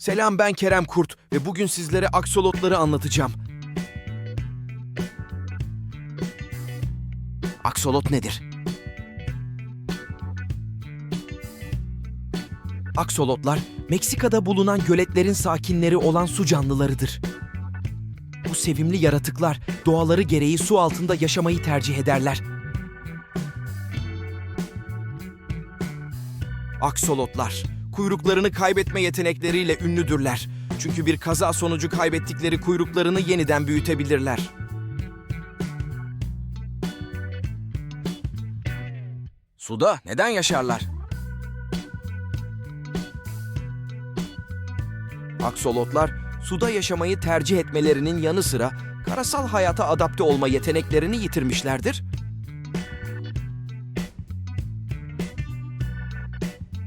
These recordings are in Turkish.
Selam ben Kerem Kurt ve bugün sizlere aksolotları anlatacağım. Aksolot nedir? Aksolotlar, Meksika'da bulunan göletlerin sakinleri olan su canlılarıdır. Bu sevimli yaratıklar doğaları gereği su altında yaşamayı tercih ederler. Aksolotlar, kuyruklarını kaybetme yetenekleriyle ünlüdürler. Çünkü bir kaza sonucu kaybettikleri kuyruklarını yeniden büyütebilirler. Suda neden yaşarlar? Aksolotlar suda yaşamayı tercih etmelerinin yanı sıra karasal hayata adapte olma yeteneklerini yitirmişlerdir.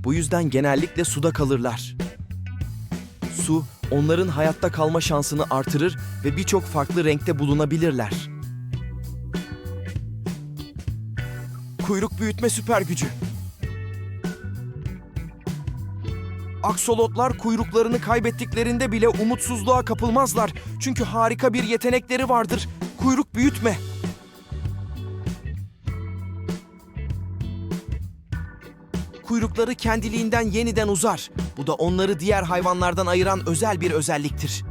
Bu yüzden genellikle suda kalırlar. Su onların hayatta kalma şansını artırır ve birçok farklı renkte bulunabilirler. Kuyruk büyütme süper gücü. Aksolotlar kuyruklarını kaybettiklerinde bile umutsuzluğa kapılmazlar. Çünkü harika bir yetenekleri vardır. Kuyruk büyütme. Kuyrukları kendiliğinden yeniden uzar. Bu da onları diğer hayvanlardan ayıran özel bir özelliktir.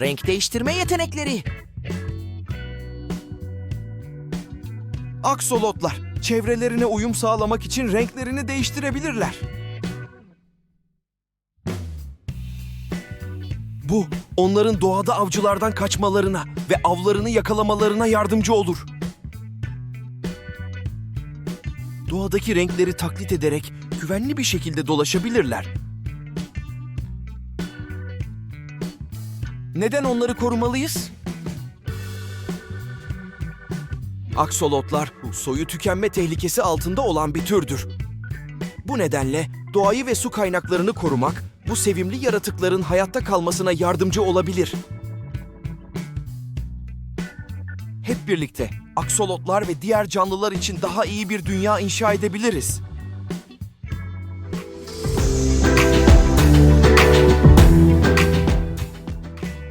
Renk değiştirme yetenekleri. Aksolotlar çevrelerine uyum sağlamak için renklerini değiştirebilirler. Bu onların doğada avcılardan kaçmalarına ve avlarını yakalamalarına yardımcı olur. Doğadaki renkleri taklit ederek güvenli bir şekilde dolaşabilirler. Neden onları korumalıyız? Aksolotlar soyu tükenme tehlikesi altında olan bir türdür. Bu nedenle doğayı ve su kaynaklarını korumak bu sevimli yaratıkların hayatta kalmasına yardımcı olabilir. Hep birlikte aksolotlar ve diğer canlılar için daha iyi bir dünya inşa edebiliriz.